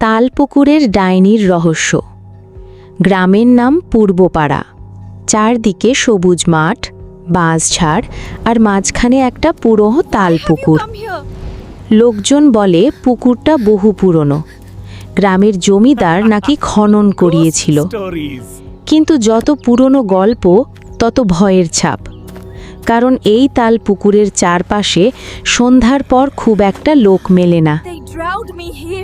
তালপুকুরের ডাইনির রহস্য। গ্রামের নাম পূর্বপাড়া। চারদিকে সবুজ মাঠ বাঁশঝাড় আর মাঝখানে একটা পুরো তালপুকুর। লোকজন বলে পুকুরটা বহু পুরনো। গ্রামের জমিদার নাকি খনন করিয়েছিল। কিন্তু যত পুরনো গল্প, তত ভয়ের ছাপ। কারণ এই তাল পুকুরের চারপাশে সন্ধ্যার পর খুব একটা লোক মেলে না।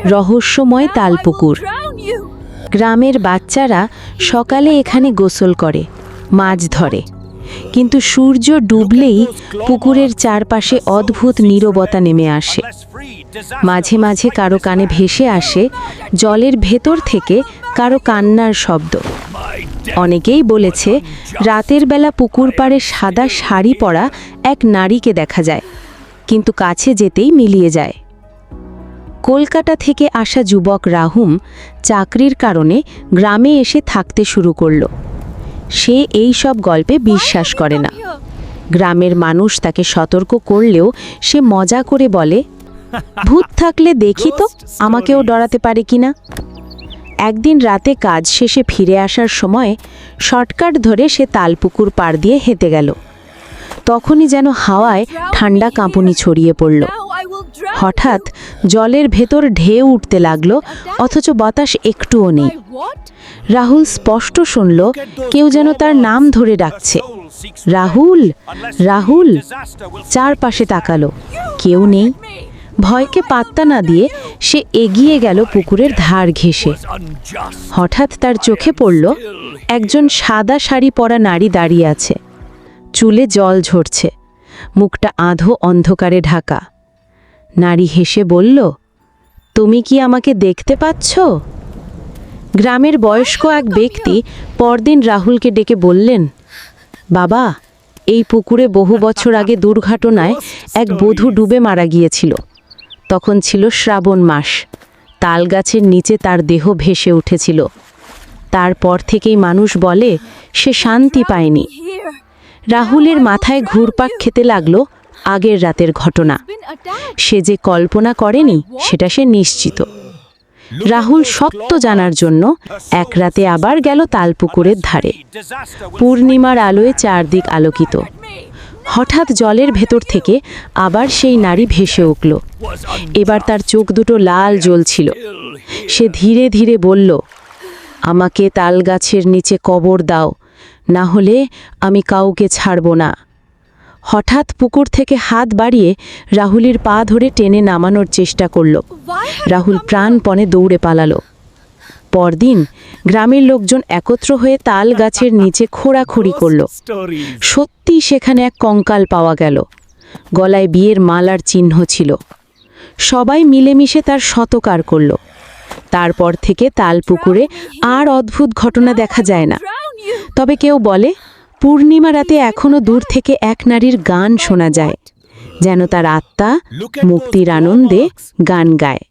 রহস্যময় তালপুকুর। গ্রামের বাচ্চারা সকালে এখানে গোসল করে মাছ ধরে। কিন্তু সূর্য ডুবলেই পুকুরের চারপাশে অদ্ভুত নীরবতা নেমে আসে। মাঝে মাঝে কারও কানে ভেসে আসে জলের ভেতর থেকে কারও কান্নার শব্দ। অনেকেই বলেছে রাতের বেলা পুকুর পাড়ে সাদা শাড়ি পরা এক নারীকে দেখা যায় কিন্তু কাছে যেতেই মিলিয়ে যায়। কলকাতা থেকে আসা যুবক রাহুম চাকরির কারণে গ্রামে এসে থাকতে শুরু করল। সে এই সব গল্পে বিশ্বাস করে না। গ্রামের মানুষ তাকে সতর্ক করলেও সে মজা করে বলে, ভূত থাকলে দেখি তো আমাকেও ডরাতে পারে কিনা? একদিন রাতে কাজ শেষে ফিরে আসার সময় শর্টকাট ধরে সে তালপুকুর পাড় দিয়ে হেঁটে গেল। তখনই যেন হাওয়ায় ঠান্ডা কাঁপুনি ছড়িয়ে পড়ল। হঠাৎ জলের ভেতর ঢেউ উঠতে লাগল, অথচ বাতাস একটুও নেই। রাহুল স্পষ্ট শুনল, কেউ যেন তার নাম ধরে ডাকছে। রাহুল রাহুল, চারপাশে তাকালো, কেউ নেই। ভয়কে পাত্তা না দিয়ে সে এগিয়ে গেল পুকুরের ধার ঘেঁষে। হঠাৎ তার চোখে পড়ল, একজন সাদা শাড়ি পরা নারী দাঁড়িয়ে আছে। চুলে জল ঝরছে। মুখটা আধো অন্ধকারে ঢাকা। নারী হেসে বলল, তুমি কি আমাকে দেখতে পাচ্ছ? গ্রামের বয়স্ক এক ব্যক্তি পরদিন রাহুলকে ডেকে বললেন, বাবা, এই পুকুরে বহু বছর আগে দুর্ঘটনায় এক বধূ ডুবে মারা গিয়েছিল। তখন ছিল শ্রাবণ মাস। তাল গাছের নিচে তার দেহ ভেসে উঠেছিল। তারপর থেকেই মানুষ বলে, সে শান্তি পায়নি। রাহুলের মাথায় ঘুরপাক খেতে লাগল আগের রাতের ঘটনা। সে যে কল্পনা করেনি, সেটা সে নিশ্চিত। রাহুল সত্য জানার জন্য এক রাতে আবার গেল তালপুকুরের ধারে। পূর্ণিমার আলোয় চারদিক আলোকিত। হঠাৎ জলের ভেতর থেকে আবার সেই নারী ভেসে উঠল। এবার তার চোখ দুটো লাল জ্বলছিল। সে ধীরে ধীরে বলল, আমাকে তাল গাছের নিচে কবর দাও। না হলে আমি কাউকে ছাড়ব না। হঠাৎ পুকুর থেকে হাত বাড়িয়ে রাহুলের পা ধরে টেনে নামানোর চেষ্টা করল। রাহুল প্রাণপণে দৌড়ে পালালো। পরদিন গ্রামের লোকজন একত্র হয়ে তাল গাছের নিচে খোঁড়াখুড়ি করল। সত্যি সেখানে এক কঙ্কাল পাওয়া গেল। গলায় বিয়ের মালার চিহ্ন ছিল। সবাই মিলেমিশে তার শতকার করল। তারপর থেকে তাল পুকুরে আর অদ্ভুত ঘটনা দেখা যায় না। তবে কেউ বলে পূর্ণিমা রাতে এখনও দূর থেকে এক নারীর গান শোনা যায় যেন তার আত্মা মুক্তির আনন্দে গান গায়।